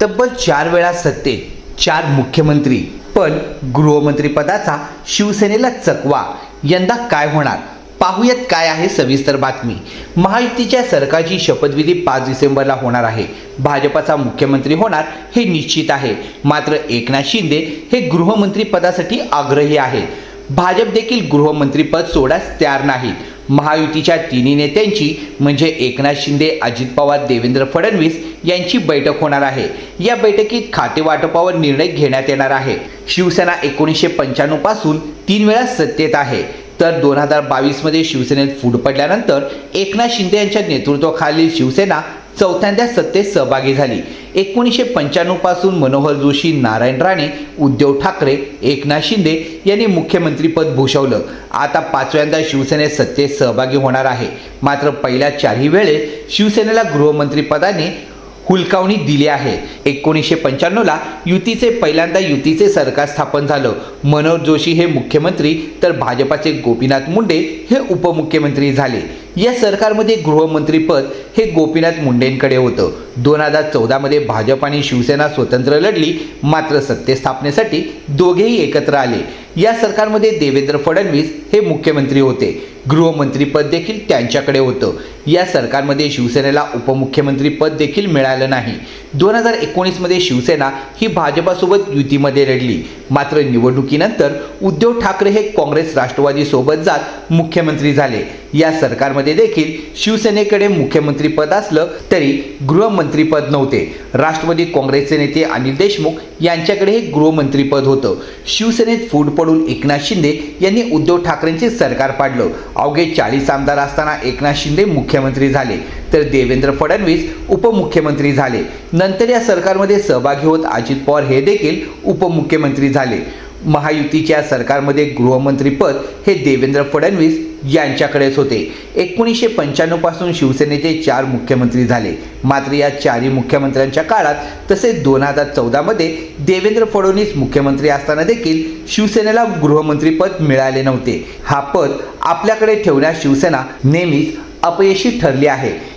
तब्बल चार वेळा सत्तेत चार मुख्यमंत्री पण गृहमंत्रीपदाचा शिवसेनेला चकवा. यंदा काय होणार? पाहूयात काय आहे सविस्तर बातमी. महायुतीच्या सरकारची शपथविधी पाच डिसेंबरला होणार आहे. भाजपाचा मुख्यमंत्री होणार हे निश्चित आहे. मात्र एकनाथ शिंदे हे गृहमंत्री पदासाठी आग्रही आहेत भाजप देखील गृहमंत्रीपद सोडास तयार नाहीत महायुतीच्या तिन्ही नेत्यांची म्हणजे एकनाथ शिंदे अजित पवार देवेंद्र फडणवीस यांची बैठक होणार आहे. या बैठकीत खाते वाटपावर निर्णय घेण्यात येणार आहे. शिवसेना एकोणीसशे पंच्याण्णवपासून तीन वेळा सत्तेत आहे. तर दोन हजार बावीसमध्ये शिवसेनेत फूट पडल्यानंतर एकनाथ शिंदे यांच्या नेतृत्वाखालील शिवसेना चौथ्यांदा सत्तेत सहभागी झाली. एकोणीसशे पंच्याण्णवपासून मनोहर जोशी नारायण राणे उद्धव ठाकरे एकनाथ शिंदे यांनी मुख्यमंत्रीपद भूषवलं. आता पाचव्यांदा शिवसेनेत सत्तेत सहभागी होणार आहे. मात्र पहिल्या चारही वेळेस शिवसेनेला गृहमंत्रीपदाने हुलकावणी दिली आहे. एकोणीसशे पंच्याण्णवला युतीचे पहिल्यांदा युतीचे सरकार स्थापन झालं. मनोहर जोशी हे मुख्यमंत्री तर भाजपाचे गोपीनाथ मुंडे हे उपमुख्यमंत्री झाले. या सरकारमध्ये गृहमंत्रीपद हे गोपीनाथ मुंडेंकडे होतं. दोन हजार चौदामध्ये भाजप आणि शिवसेना स्वतंत्र लढली मात्र सत्ते स्थापनेसाठी दोघेही एकत्र आले. या सरकारमध्ये देवेंद्र फडणवीस हे मुख्यमंत्री होते. गृहमंत्रीपद देखील त्यांच्याकडे होतं. या सरकारमध्ये शिवसेनेला उपमुख्यमंत्रीपद देखील मिळालं नाही. दोन हजार एकोणीसमध्ये शिवसेना ही भाजपासोबत युतीमध्ये लढली. मात्र निवडणुकीनंतर उद्धव ठाकरे हे काँग्रेस राष्ट्रवादीसोबत जात मुख्यमंत्री झाले. या सरकारमध्ये देखील शिवसेनेकडे मुख्यमंत्रीपद असलं तरी गृहमंत्रीपद नव्हते. राष्ट्रवादी काँग्रेसचे नेते अनिल देशमुख यांच्याकडे हे गृहमंत्रीपद होतं. शिवसेनेत फूट पडून एकनाथ शिंदे यांनी उद्धव ठाकरेंचे सरकार पाडलं. अवघे चाळीस आमदार असताना एकनाथ शिंदे मुख्यमंत्री झाले. तर देवेंद्र फडणवीस उपमुख्यमंत्री झाले. नंतर या सरकारमध्ये सहभागी होत अजित पवार हे देखील उपमुख्यमंत्री झाले. महायुतीच्या सरकारमध्ये गृहमंत्रीपद हे देवेंद्र फडणवीस यांच्याकडेच होते. एकोणीसशे पंच्याण्णवपासून शिवसेनेचे चार मुख्यमंत्री झाले. मात्र या चारही मुख्यमंत्र्यांच्या काळात तसेच दोन हजार चौदामध्ये देवेंद्र फडणवीस मुख्यमंत्री असताना देखील शिवसेनेला गृहमंत्रीपद मिळाले नव्हते. हा पद आपल्याकडे ठेवण्यास शिवसेना नेहमीच अपयशी ठरली आहे.